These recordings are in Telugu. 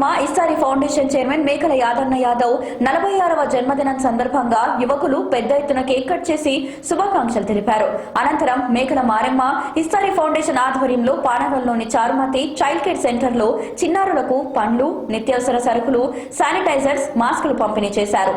మారెమ్మ ఇస్తారి ఫౌండేషన్ చైర్మన్ మేకల యాదన్న యాదవ్ నలభై ఆరవ జన్మదినం సందర్భంగా యువకులు పెద్ద ఎత్తున కేక్ కట్ చేసి శుభాకాంక్షలు తెలిపారు. అనంతరం మేకల మారెమ్మ ఇస్తారి ఫౌండేషన్ ఆధ్వర్యంలో పానగల్లోని చారుమతి చైల్డ్ కేర్ సెంటర్లో చిన్నారులకు పండ్లు నిత్యావసర సరుకులు శానిటైజర్స్ మాస్కులు పంపిణీ చేశారు.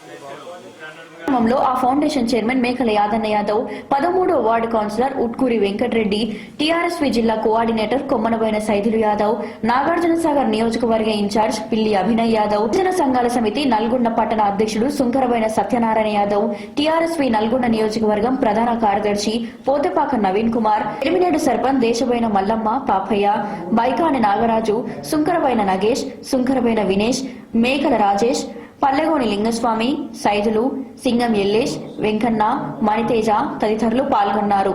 కార్యక్రమంలో ఆ ఫౌండేషన్ చైర్మన్ మేకల యాదన్న యాదవ్ పదమూడో ward councillor Utkuri Venkatareddy TRSV జిల్లా కోఆర్డినేటర్ కొమ్మనబోయిన సైదులు యాదవ్ నాగార్జున సాగర్ నియోజకవర్గ ఇన్ఛార్జ్ పిల్లి అభినయ్ యాదవ్ యువజన సంఘాల సమితి నల్గొండ పట్టణ అధ్యక్షుడు సుంకరబోయిన సత్యనారాయణ యాదవ్ టీఆర్ఎస్వి నల్గొండ నియోజకవర్గం ప్రధాన కార్యదర్శి పోతపాక నవీన్ కుమార్ ఎలిమినేడు సర్పంచ్ దేశబోయిన మల్లమ్మ పాపయ్య బైకాని నాగరాజు సుంకరబోయిన నగేష్ సుంకరబోయిన వినేష్ మేకల రాజేష్ పల్లెగోని లింగస్వామి సైదులు సింగం ఎల్లేష్ వెంకన్న మణితేజ తదితరులు పాల్గొన్నారు.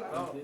好。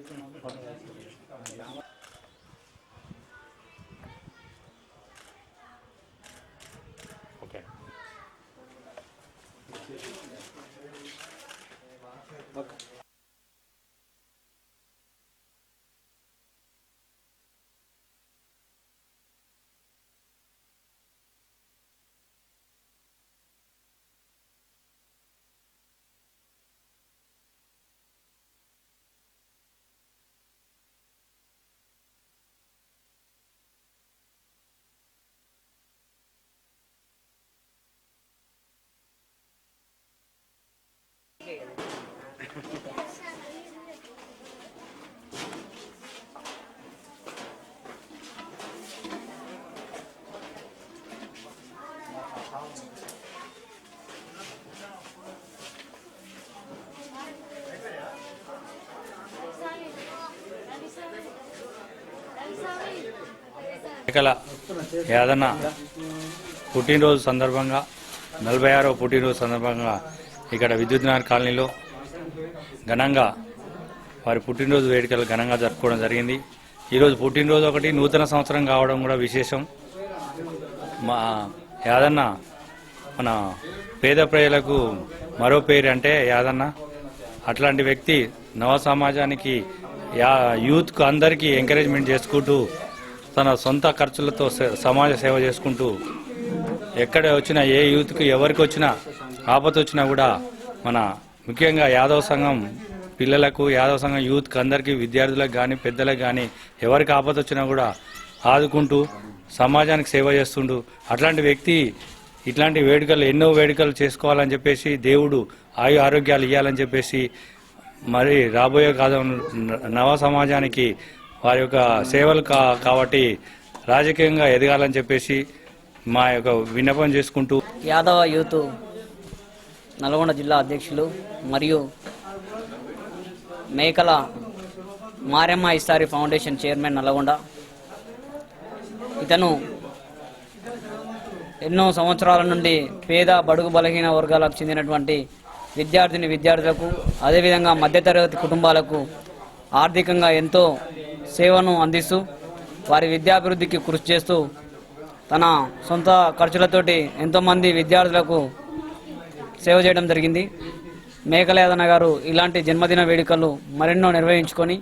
మేకల యాదన్న పుట్టినరోజు సందర్భంగా నలభై ఆరో పుట్టినరోజు సందర్భంగా ఇక్కడ విద్యుత్ నగర్ కాలనీలో ఘనంగా వారి పుట్టినరోజు వేడుకలు ఘనంగా జరుపుకోవడం జరిగింది. ఈరోజు పుట్టినరోజు ఒకటి నూతన సంవత్సరం కావడం కూడా విశేషం. మా యాదన్న మన పేద ప్రజలకు మరో పేరు అంటే యాదన్న. అట్లాంటి వ్యక్తి నవ సమాజానికి యా యూత్కు అందరికీ ఎంకరేజ్మెంట్ చేసుకుంటూ తన సొంత ఖర్చులతో సమాజ సేవ చేసుకుంటూ ఎక్కడ వచ్చినా ఏ యూత్కి ఎవరికి వచ్చినా ఆపత వచ్చినా కూడా మన ముఖ్యంగా యాదవ సంఘం పిల్లలకు యాదవ సంఘం యూత్కి అందరికీ విద్యార్థులకు కానీ పెద్దలకు కానీ ఎవరికి ఆపత వచ్చినా కూడా ఆదుకుంటూ సమాజానికి సేవ చేస్తుండు. అట్లాంటి వ్యక్తి ఇట్లాంటి వేడుకలు ఎన్నో వేడుకలు చేసుకోవాలని చెప్పేసి దేవుడు ఆయు ఆరోగ్యాలు ఇవ్వాలని చెప్పేసి మరి రాబోయే కాలం నవ సమాజానికి వారి యొక్క సేవలు కా కాబట్టి రాజకీయంగా ఎదగాలని చెప్పేసి మా యొక్క విన్నపం చేసుకుంటూ యాదవ యూత్ నల్గొండ జిల్లా అధ్యక్షులు మరియు మేకల మారెమ్మ ఇస్తారి ఫౌండేషన్ చైర్మన్ నల్గొండ. ఇతను ఎన్నో సంవత్సరాల నుండి పేద బడుగు బలహీన వర్గాలకు చెందినటువంటి విద్యార్థిని విద్యార్థులకు అదేవిధంగా మధ్యతరగతి కుటుంబాలకు ఆర్థికంగా ఎంతో సేవను అందిస్తూ వారి విద్యాభివృద్ధికి కృషి చేస్తూ తన సొంత ఖర్చులతోటి ఎంతోమంది విద్యార్థులకు సేవ చేయడం జరిగింది. మేకలేదన్న గారు ఇలాంటి జన్మదిన వేడుకలు మరెన్నో నిర్వహించుకొని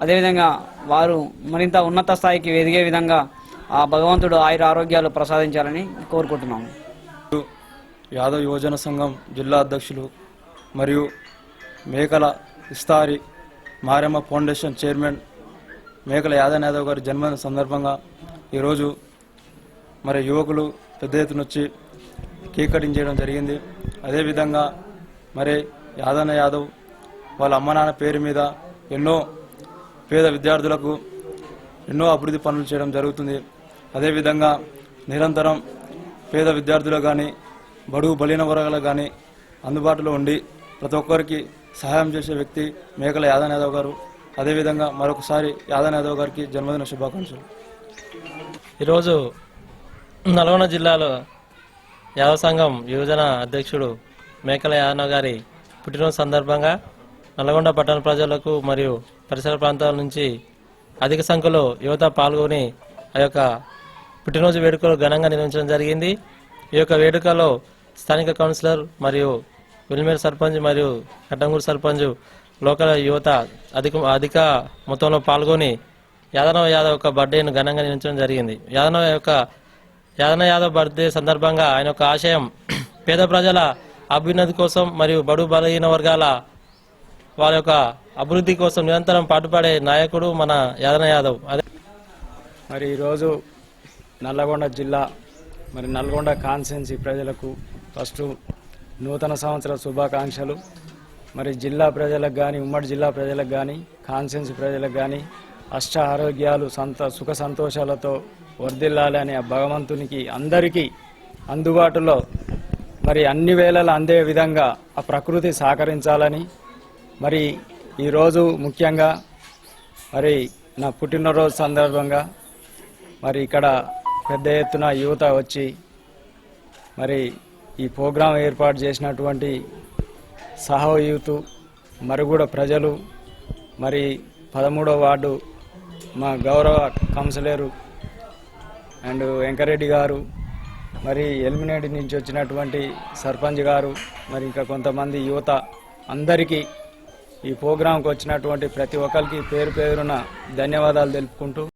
అదేవిధంగా వారు మరింత ఉన్నత స్థాయికి ఎదిగే విధంగా ఆ భగవంతుడు ఆయుర ఆరోగ్యాలు ప్రసాదించాలని కోరుకుంటున్నాము యాదవ్ యువజన సంఘం జిల్లా అధ్యక్షులు మరియు మేకల ఇస్తారి మారమ్మ ఫౌండేషన్ చైర్మన్ మేకల యాదవ్ యాదవ్ గారి జన్మదిన సందర్భంగా ఈరోజు మరి యువకులు పెద్ద ఎత్తున వచ్చి కేక్ కటింగ్ చేయడం జరిగింది. అదేవిధంగా మరి యాదన్న యాదవ్ వాళ్ళ అమ్మ నాన్న పేరు మీద ఎన్నో పేద విద్యార్థులకు ఎన్నో అభివృద్ధి పనులు చేయడం జరుగుతుంది. అదేవిధంగా నిరంతరం పేద విద్యార్థులు కానీ బడుగు బలిన వర్గాలు కానీ అందుబాటులో ఉండి ప్రతి ఒక్కరికి సహాయం చేసే వ్యక్తి మేకల యాదవ్ యాదవ్ గారు. అదేవిధంగా మరొకసారి యాదవ్ యాదవ్ గారికి జన్మదిన శుభాకాంక్షలు. ఈరోజు నల్గొండ జిల్లాలో యాదవ సంఘం యువజన అధ్యక్షుడు మేకల యాదవ్ గారి పుట్టినరోజు సందర్భంగా నల్గొండ పట్టణ ప్రజలకు మరియు పరిసర ప్రాంతాల నుంచి అధిక సంఖ్యలో యువత పాల్గొని ఆ యొక్క పుట్టినరోజు వేడుకలు ఘనంగా నిర్వహించడం జరిగింది. ఈ యొక్క వేడుకలో స్థానిక కౌన్సిలర్ మరియు విల్మేర్ సర్పంచ్ మరియు కట్టంగూరు సర్పంచ్ లోకల్ యువత అధిక అధిక మొత్తంలో పాల్గొని యాదనవ యాదవ్ యొక్క బర్త్డేను ఘనంగా నిర్వహించడం జరిగింది. యాదనవ యొక్క యాదన యాదవ్ బర్త్డే సందర్భంగా ఆయన యొక్క ఆశయం పేద ప్రజల అభ్యున్నతి కోసం మరియు బడు బలహీన వర్గాల వారి యొక్క అభివృద్ధి కోసం నిరంతరం పాటుపడే నాయకుడు మన యాదన యాదవ్. అదే మరి ఈరోజు నల్లగొండ జిల్లా మరి నల్గొండ కాన్స్టెన్సీ ప్రజలకు ఫస్ట్ నూతన సంవత్సర శుభాకాంక్షలు. మరి జిల్లా ప్రజలకు కానీ ఉమ్మడి జిల్లా ప్రజలకు కానీ కాన్స్టెన్సీ ప్రజలకు కానీ అష్ట ఆరోగ్యాలు సంత సుఖ సంతోషాలతో వర్ధిల్లాలని ఆ భగవంతునికి అందరికీ అందుబాటులో మరి అన్ని వేళలా అందే విధంగా ఆ ప్రకృతి సహకరించాలని మరి ఈరోజు ముఖ్యంగా మరి నా పుట్టినరోజు సందర్భంగా మరి ఇక్కడ పెద్ద ఎత్తున యువత వచ్చి మరి ఈ ప్రోగ్రాం ఏర్పాటు చేసినటువంటి సహో మరి మరుగుడ ప్రజలు మరి పదమూడో వార్డు మా గౌరవ కౌన్సిలరు అండ్ వెంకరెడ్డి గారు మరి ఎలిమినేట్ నుంచి వచ్చినటువంటి సర్పంచ్ గారు మరి ఇంకా కొంతమంది యువత అందరికీ ఈ ప్రోగ్రాంకి వచ్చినటువంటి ప్రతి ఒక్కరికి పేరు పేరున ధన్యవాదాలు తెలుపుకుంటూ